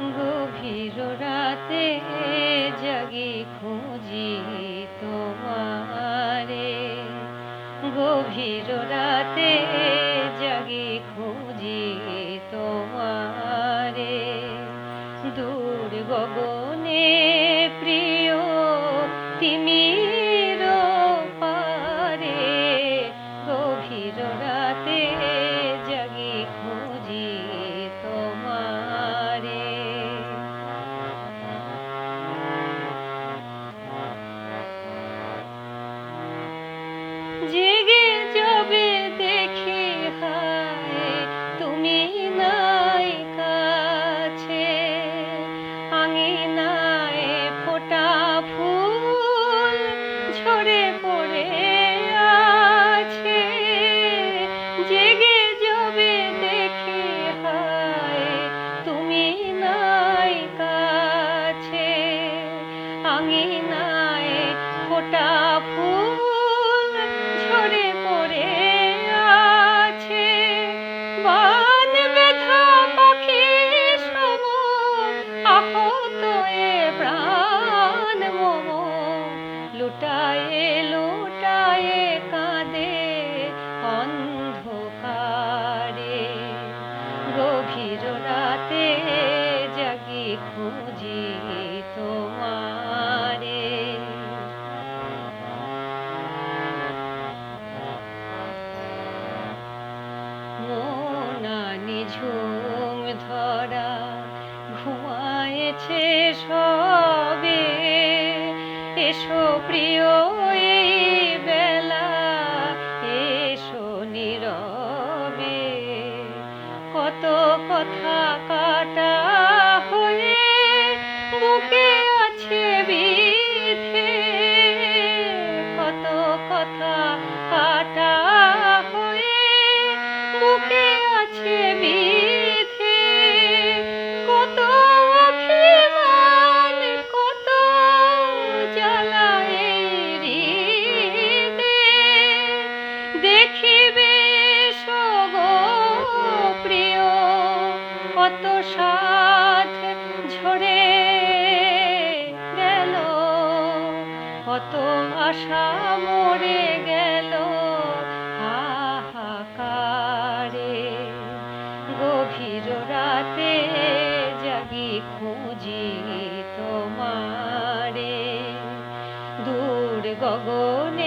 গভীর রাতে জাগি খুঁজি তোমারে। গভীর রাতে জাগি খুঁজি তোমারে। দূর গগনে প্রিয় Oh. লুটায়ে লুটায়ে কাঁদে অন্ধকারে। গভীর রাতে জাগি খুঁজি তোমারে। মোনানি ঝুম ধরা ঘুমায়েছে সবে। এসো প্রিয় এই বেলা এসো নীরবে। কত কথা কাটা কত সাথ ঝরে গেল, কত আশা মরে গেল, হাহাকারে। গভীর রাতে জাগি খুঁজি তোমারে, দূর গগন